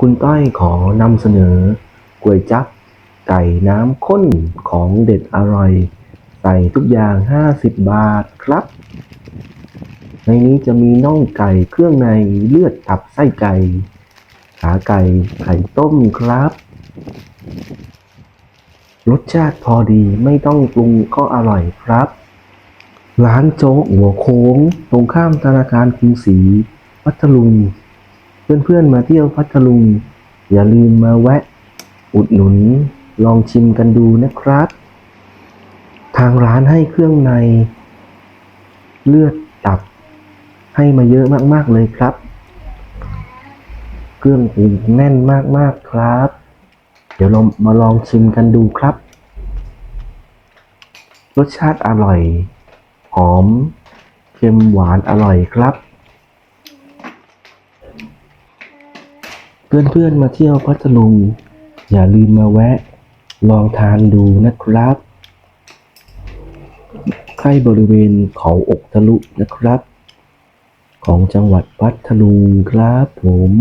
คุณต้อยขอนำเสนอก๋วยจั๊บไก่น้ำข้นของเด็ดอร่อย ใส่ทุกอย่าง 50 บาทครับ ในนี้จะมีน่องไก่เครื่องในเลือดตับไส้ไก่ ขาไก่ไข่ต้มครับ รสชาติพอดีไม่ต้องปรุงก็อร่อยครับ ร้านโจ๊กหัวโค้ง ตรงข้ามธนาคารกรุงศรีพัทลุง เพื่อนๆมาเที่ยวพัทลุง อย่าลืมมาแวะ อุดหนุนลองชิมกันดูนะครับ ทางร้านให้เครื่องใน เลือดตับ ให้มาเยอะมากๆเลยครับ เครื่องปรุงแน่นมากๆครับ เดี๋ยวเรามาลองชิมกันดูครับ รสชาติอร่อย หอม เค็มหวานอร่อยครับ เพื่อนๆมาเที่ยวพัทลุงอย่าลืมมาแวะ ลองทานดูนะครับใกล้บริเวณเขาอกทะลุนะครับ ของจังหวัดพัทลุงครับผม